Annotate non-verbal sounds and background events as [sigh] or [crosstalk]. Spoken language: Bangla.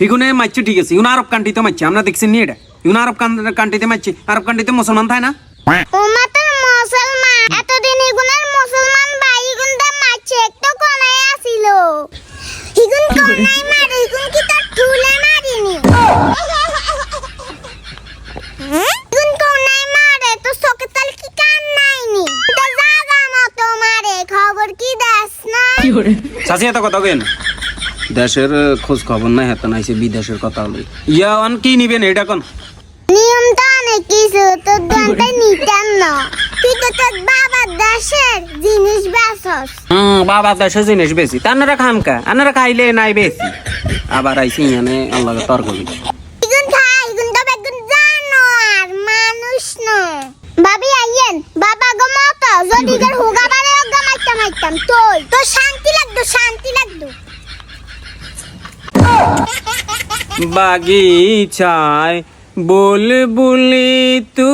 হিগুনে মারছে ঠিক আছে ইউন আরব কান্ট্রিতে মারছে আমরা দেখছেন নি এটা ইউন আরব কান্ট্রিতে মারছে আরব কান্ট্রিতে মুসলমান থাকে না ওমা তো মুসলমান এতদিন ইগুনের মুসলমান ভাই ইগুনটা মারছে একটু কোনায় আসিল ইগুন কোনায় মারে ইগুন কি তার ঠুলে মারিনি ইগুন কোনায় মারে তো চোখে তাল কি কান নাইনি তো জাগা মতো মারে খবর কি দাস না চাষি এত কথা কেন দেশের খোঁজ খবর নাই হাতে নাইছে বিদেশের কথা হলো। ইয়া অন কি নিবেন এটা কোন? নিয়ম তো অনেক কিছু তোর দলটা [laughs] নিতেন না। তুই তো তোর বাবার দেশের জিনিস বেচস। হুম বাবা দেশের জিনিস বেশি তানারা খান কা? আনারা খাইলে নাই বেশি আবার আইসি ইয়ানে আল্লাহ তর্ক করি। ইগুন খাই ইগুন তো বেগুন জানো আর মানুষ ন ভাবি আইয়েন বাবা গো মত যদি গর হুগা বারে গা মাইতাম মাইতাম। তোই তো শান্তি লাগতো শান্তি লাগতো। বাগিচায় বুলবুলি তু